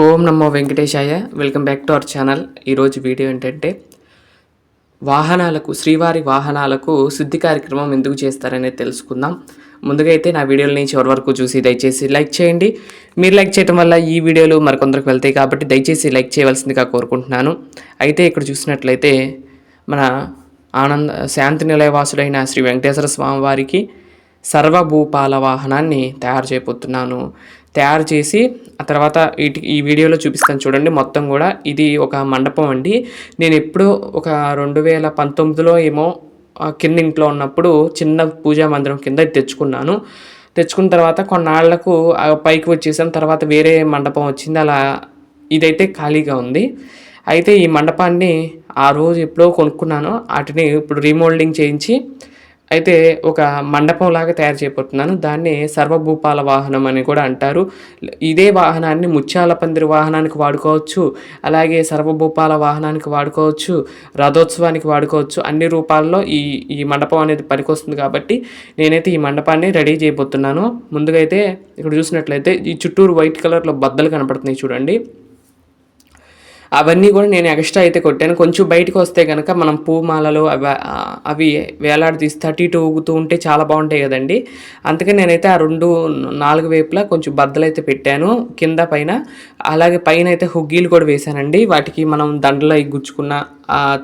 ఓం నమో వెంకటేశాయ. Welcome back to our channel ఈరోజు video ఏంటంటే వాహనాలకు శ్రీవారి వాహనాలకు శుద్ధి కార్యక్రమం ఎందుకు చేస్తారనేది తెలుసుకుందాం. ముందుగా అయితే నా వీడియోలని చివరి వరకు చూసి దయచేసి లైక్ చేయండి. మీరు లైక్ చేయడం వల్ల ఈ వీడియోలు మరికొందరికి వెళ్తాయి కాబట్టి దయచేసి లైక్ చేయవలసిందిగా కోరుకుంటున్నాను. అయితే ఇక్కడ చూసినట్లయితే మన ఆనంద శాంతి నిలయవాసుడైన శ్రీ వెంకటేశ్వర స్వామి వారికి సర్వభూపాల వాహనాన్ని తయారు చేయబోతున్నాను. తయారు చేసి ఆ తర్వాత వీటి ఈ వీడియోలో చూపిస్తాను చూడండి. మొత్తం కూడా ఇది ఒక మండపం అండి. నేను ఎప్పుడో ఒక రెండు వేల పంతొమ్మిదిలో ఏమో కింద ఇంట్లో ఉన్నప్పుడు చిన్న పూజా మందిరం కింద తెచ్చుకున్నాను. తెచ్చుకున్న తర్వాత కొన్నాళ్ళకు పైకి వచ్చేసాం తర్వాత వేరే మండపం వచ్చింది. అలా ఇదైతే ఖాళీగా ఉంది. అయితే ఈ మండపాన్ని ఆ రోజు ఎప్పుడో కొనుక్కున్నాను. వాటిని ఇప్పుడు రీమోల్డింగ్ చేయించి అయితే ఒక మండపం లాగా తయారు చేయబోతున్నాను. దాన్ని సర్వభూపాల వాహనం అని కూడా అంటారు. ఇదే వాహనాన్ని ముత్యాల పందిరి వాహనానికి వాడుకోవచ్చు అలాగే సర్వభూపాల వాహనానికి వాడుకోవచ్చు రథోత్సవానికి వాడుకోవచ్చు. అన్ని రూపాల్లో ఈ ఈ మండపం అనేది పనికొస్తుంది కాబట్టి నేనైతే ఈ మండపాన్ని రెడీ చేయబోతున్నాను. ముందుగా అయితే ఇక్కడ చూసినట్లయితే ఈ చుట్టూరు వైట్ కలర్లో బద్దలు కనపడుతున్నాయి చూడండి. అవన్నీ కూడా నేను ఎక్స్ట్రా అయితే కొట్టాను. కొంచెం బయటకు వస్తే కనుక మనం పూమాలలు అవి అవి వేలాడదీసి థర్టీ టూ ఊగుతూ ఉంటే చాలా బాగుంటాయి కదండి. అందుకని నేనైతే ఆ రెండు నాలుగు వైపులా కొంచెం బద్దలు అయితే పెట్టాను. కింద పైన అలాగే పైన అయితే హుగ్గీలు కూడా వేశానండి. వాటికి మనం దండలు గుచ్చుకున్న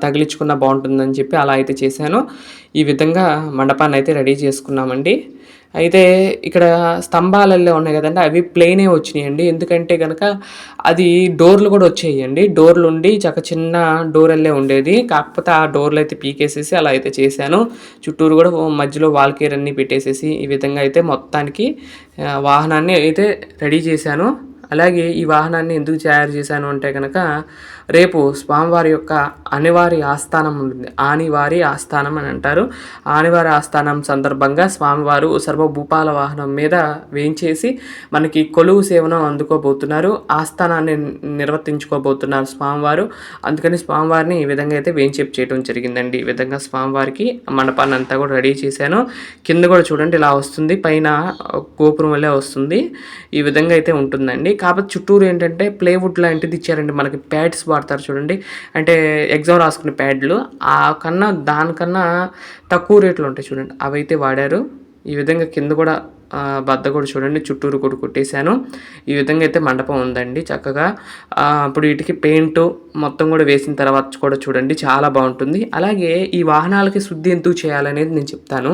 తగిలించుకున్న బాగుంటుందని చెప్పి అలా అయితే చేశాను. ఈ విధంగా మండపాన్ని అయితే రెడీ చేసుకున్నామండి. అయితే ఇక్కడ స్తంభాలల్లో ఉన్నాయి కదండి అవి ప్లెయినే వచ్చినాయండి. ఎందుకంటే కనుక అది డోర్లు కూడా వచ్చాయండి. డోర్లు ఉండి చక్క చిన్న డోర్లే ఉండేది. కాకపోతే ఆ డోర్లు అయితే పీకేసేసి అలా అయితే చేశాను. చుట్టూరు కూడా మధ్యలో వాల్కేర్ అన్నీ పెట్టేసేసి ఈ విధంగా అయితే మొత్తానికి వాహనాన్ని అయితే రెడీ చేశాను. అలాగే ఈ వాహనాన్ని ఎందుకు తయారు చేశాను అంటే కనుక రేపు స్వామివారి యొక్క అనివారి ఆస్థానం ఉంటుంది. ఆనివారి ఆస్థానం అని అంటారు. ఆనివారి ఆస్థానం సందర్భంగా స్వామివారు సర్వభూపాల వాహనం మీద వేయించేసి మనకి కొలువు సేవను అందుకోబోతున్నారు. ఆస్థానాన్ని నిర్వర్తించుకోబోతున్నారు స్వామివారు. అందుకని స్వామివారిని ఈ విధంగా అయితే వేయించేపు చేయడం జరిగిందండి. ఈ విధంగా స్వామివారికి మండపాన్ని అంతా కూడా రెడీ చేశాను. కింద కూడా చూడండి ఇలా వస్తుంది. పైన గోపురం వల్లే వస్తుంది. ఈ విధంగా అయితే ఉంటుందండి. కాకపోతే చుట్టూరు ఏంటంటే ప్లేవుడ్ లాంటిది ఇచ్చారండి. మనకి ప్యాడ్స్ వాడతారు చూడండి. అంటే ఎగ్జామ్ రాసుకునే ప్యాడ్లు. ఆ కన్నా దానికన్నా తక్కువ రేట్లు ఉంటాయి చూడండి. అవి అయితే వాడారు. ఈ విధంగా కింద కూడా బద్ద కూడా చూడండి. చుట్టూరు కూడా కొట్టేశాను. ఈ విధంగా అయితే మండపం ఉందండి చక్కగా. ఇప్పుడు వీటికి పెయింట్ మొత్తం కూడా వేసిన తర్వాత కూడా చూడండి. చాలా బాగుంటుంది. అలాగే ఈ వాహనాలకి శుద్ధి ఎందుకు చేయాలనేది నేను చెప్తాను.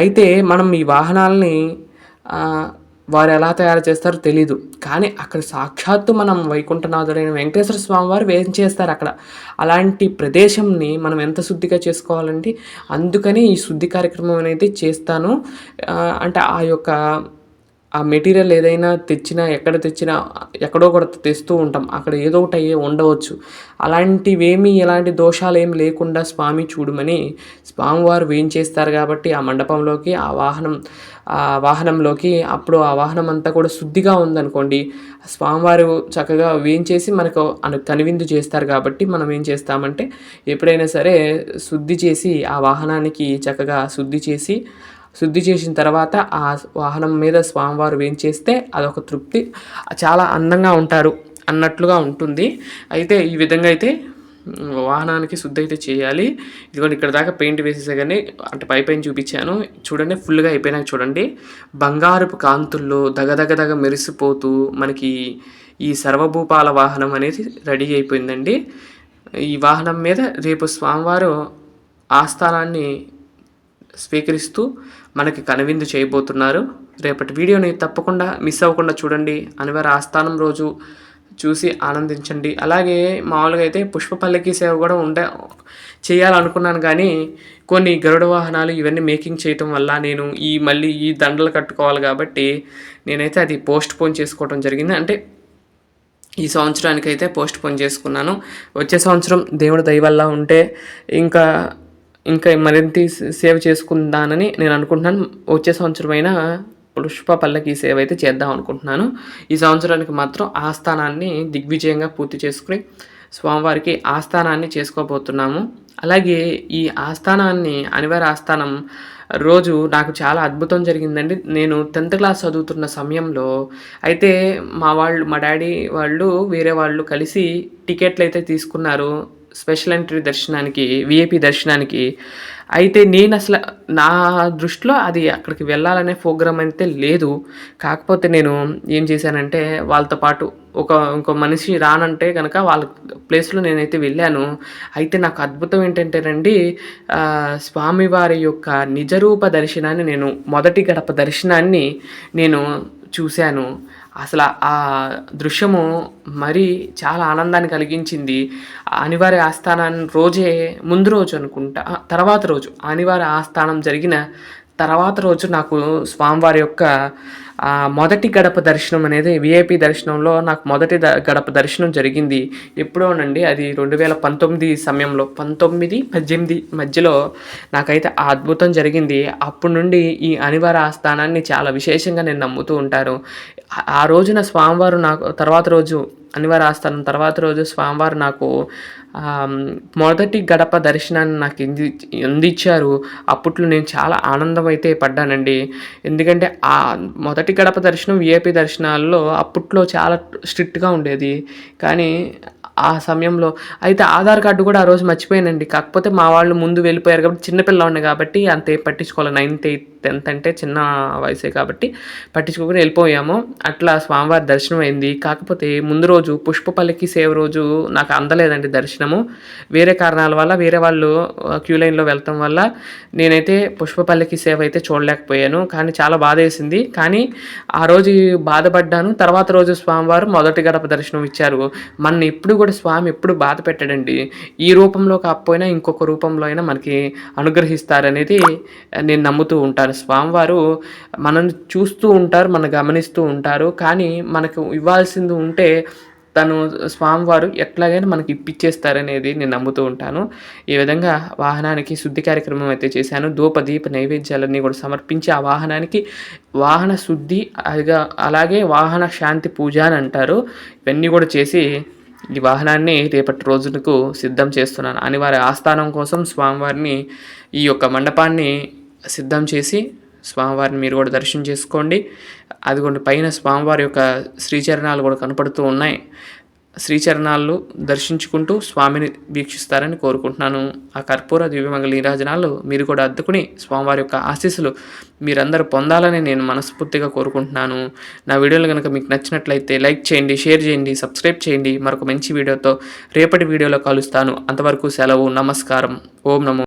అయితే మనం ఈ వాహనాలని వారు ఎలా తయారు చేస్తారో తెలీదు. కానీ అక్కడ సాక్షాత్తు మనం వైకుంఠనాథుడైన వెంకటేశ్వర స్వామి వారు వేం చేస్తారు అక్కడ? అలాంటి ప్రదేశంని మనం ఎంత శుద్ధిగా చేసుకోవాలండి? అందుకని ఈ శుద్ధి కార్యక్రమం అనేది చేస్తాను. అంటే ఆ యొక్క ఆ మెటీరియల్ ఏదైనా తెచ్చినా ఎక్కడ తెచ్చినా ఎక్కడో కూడా తెస్తూ ఉంటాం. అక్కడ ఏదో ఒకటి అయ్యే ఉండవచ్చు. అలాంటివేమీ ఎలాంటి దోషాలు ఏమి లేకుండా స్వామి చూడమని స్వామివారు వేయించేస్తారు కాబట్టి ఆ మండపంలోకి ఆ వాహనం ఆ వాహనంలోకి అప్పుడు ఆ వాహనం అంతా కూడా శుద్ధిగా ఉందనుకోండి స్వామివారు చక్కగా వేయించేసి మనకు అను కనువిందు చేస్తారు కాబట్టి మనం ఏం చేస్తామంటే ఎప్పుడైనా సరే శుద్ధి చేసి ఆ వాహనానికి చక్కగా శుద్ధి చేసి శుద్ధి చేసిన తర్వాత ఆ వాహనం మీద స్వామివారు వేయించేస్తే అదొక తృప్తి. చాలా అందంగా ఉంటారు అన్నట్లుగా ఉంటుంది. అయితే ఈ విధంగా అయితే వాహనానికి శుద్ధి అయితే చేయాలి. ఇదిగోండి ఇక్కడ దాకా పెయింట్ వేసేసా కానీ అంటే పై పైన చూపించాను. చూడండి ఫుల్గా అయిపోయినాక చూడండి. బంగారపు కాంతుల్లో దగదగదగ మెరిసిపోతూ మనకి ఈ సర్వభూపాల వాహనం అనేది రెడీ అయిపోయిందండి. ఈ వాహనం మీద రేపు స్వామివారు ఆస్థానాన్ని స్వీకరిస్తూ మనకి కనువిందు చేయబోతున్నారు. రేపటి వీడియోని తప్పకుండా మిస్ అవ్వకుండా చూడండి. అనివారి ఆస్థానం రోజు చూసి ఆనందించండి. అలాగే మామూలుగా అయితే పుష్ప పల్లకి సేవ కూడా ఉండే చేయాలనుకున్నాను కానీ కొన్ని గరుడ వాహనాలు ఇవన్నీ మేకింగ్ చేయటం వల్ల నేను ఈ మళ్ళీ ఈ దండలు కట్టుకోవాలి కాబట్టి నేనైతే అది పోస్ట్ పోన్ చేసుకోవడం జరిగింది. అంటే ఈ సంవత్సరానికైతే పోస్ట్ పోన్ చేసుకున్నాను. వచ్చే సంవత్సరం దేవుడి దయ వల్ల ఉంటే ఇంకా ఇంకా మరింత సేవ్ చేసుకుందానని నేను అనుకుంటున్నాను. వచ్చే సంవత్సరమైన పుష్ప పల్లకి సేవ అయితే చేద్దాం అనుకుంటున్నాను. ఈ సంవత్సరానికి మాత్రం ఆస్థానాన్ని దిగ్విజయంగా పూర్తి చేసుకుని స్వామివారికి ఆస్థానాన్ని చేసుకోబోతున్నాము. అలాగే ఈ ఆస్థానాన్ని అనివార్య ఆస్థానం రోజు నాకు చాలా అద్భుతం జరిగిందండి. నేను టెన్త్ క్లాస్ చదువుతున్న సమయంలో అయితే మా వాళ్ళు మా డాడీ వాళ్ళు వేరే వాళ్ళు కలిసి టికెట్లు అయితే తీసుకున్నారు. స్పెషల్ ఎంట్రీ దర్శనానికి విఐపి దర్శనానికి అయితే నేను అసలు నా దృష్టిలో అది అక్కడికి వెళ్ళాలనే ప్రోగ్రామ్ అయితే లేదు. కాకపోతే నేను ఏం చేశానంటే వాళ్ళతో పాటు ఒక ఇంకో మనిషి రానంటే కనుక వాళ్ళ ప్లేస్లో నేనైతే వెళ్ళాను. అయితే నాకు అద్భుతం ఏంటంటేనండి స్వామివారి యొక్క నిజరూప దర్శనాన్ని నేను మొదటి గడప దర్శనాన్ని నేను చూశాను. అసలు ఆ దృశ్యము మరీ చాలా ఆనందాన్ని కలిగించింది. ఆ అనివార్య ఆస్థానాన్ని రోజే ముందు రోజు అనుకుంటా తర్వాత రోజు అనివార్య ఆస్థానం జరిగిన తర్వాత రోజు నాకు స్వామివారి యొక్క మొదటి గడప దర్శనం అనేది విఐపి దర్శనంలో నాకు మొదటి ద గడప దర్శనం జరిగింది. ఎప్పుడోనండి అది రెండు వేల పంతొమ్మిది సమయంలో పంతొమ్మిది పద్దెనిమిది మధ్యలో నాకైతే ఆ అద్భుతం జరిగింది. అప్పటి నుండి ఈ అనివార్య ఆస్థానాన్ని చాలా విశేషంగా నేను నమ్ముతూ ఉంటాను. ఆ రోజున స్వామివారు నాకు తర్వాత రోజు అనివార్య ఆస్థానం. తర్వాత రోజు స్వామివారు నాకు మొదటి గడప దర్శనాన్ని నాకు ఎంది అందించారు. అప్పట్లో నేను చాలా ఆనందం అయితే పడ్డానండి. ఎందుకంటే ఆ మొదటి గడప దర్శనం విఐపి దర్శనాల్లో అప్పట్లో చాలా స్ట్రిక్ట్గా ఉండేది. కానీ ఆ సమయంలో. అయితే ఆధార్ కార్డు కూడా ఆ రోజు మర్చిపోయానండి. కాకపోతే మా వాళ్ళు ముందు వెళ్ళిపోయారు కాబట్టి చిన్నపిల్ల చిన్నపిల్లవాడిని కాబట్టి అంతే పట్టించుకోవాలి నైన్త్ ఎయిత్ టెన్త్ అంటే చిన్న వయసే కాబట్టి పట్టించుకోకుండా వెళ్ళిపోయాము. అట్లా స్వామివారి దర్శనం అయింది. కాకపోతే ముందు రోజు పుష్పపల్లికి సేవ రోజు నాకు అందలేదండి దర్శనము. వేరే కారణాల వల్ల వేరే వాళ్ళు క్యూ లైన్లో వెళ్తాం వల్ల నేనైతే పుష్పపల్లికి సేవ అయితే చూడలేకపోయాను. కానీ చాలా బాధ వేసింది. కానీ ఆ రోజు బాధపడ్డాను. తర్వాత రోజు స్వామివారు మొదటి గడప దర్శనం ఇచ్చారు. మన ఇప్పుడు కూడా స్వామి ఎప్పుడు బాధ పెట్టడండి. ఈ రూపంలో కాకపోయినా ఇంకొక రూపంలో అయినా మనకి అనుగ్రహిస్తారనేది నేను నమ్ముతూ ఉంటాను. స్వామివారు మనల్ని చూస్తూ ఉంటారు మనం గమనిస్తూ ఉంటారు. కానీ మనకు ఇవ్వాల్సింది ఉంటే తను స్వామివారు ఎట్లాగైనా మనకి ఇప్పించేస్తారనేది నేను నమ్ముతూ ఉంటాను. ఈ విధంగా వాహనానికి శుద్ధి కార్యక్రమం అయితే చేశాను. ధూప దీప నైవేద్యాలన్నీ కూడా సమర్పించి ఆ వాహనానికి వాహన శుద్ధి అదిగా అలాగే వాహన శాంతి పూజ అని అంటారు. ఇవన్నీ కూడా చేసి ఈ వాహనాన్ని రేపటి రోజునకు సిద్ధం చేస్తున్నాను. అనివార్య ఆస్థానం కోసం స్వామివారిని ఈ యొక్క మండపాన్ని సిద్ధం చేసి స్వామివారిని మీరు కూడా దర్శనం చేసుకోండి. అదిగోండి పైన స్వామివారి యొక్క శ్రీచరణాలు కూడా కనపడుతూ ఉన్నాయి. శ్రీచరణాలు దర్శించుకుంటూ స్వామిని వీక్షిస్తారని కోరుకుంటున్నాను. ఆ కర్పూర దివ్యమంగళ నీరాజనాలు మీరు కూడా అద్దుకుని స్వామివారి యొక్క ఆశీస్సులు మీరందరూ పొందాలని నేను మనస్ఫూర్తిగా కోరుకుంటున్నాను. నా వీడియోలు కనుక మీకు నచ్చినట్లయితే లైక్ చేయండి షేర్ చేయండి సబ్స్క్రైబ్ చేయండి. మరొక మంచి వీడియోతో రేపటి వీడియోలో కలుస్తాను. అంతవరకు సెలవు నమస్కారం. ఓం నమో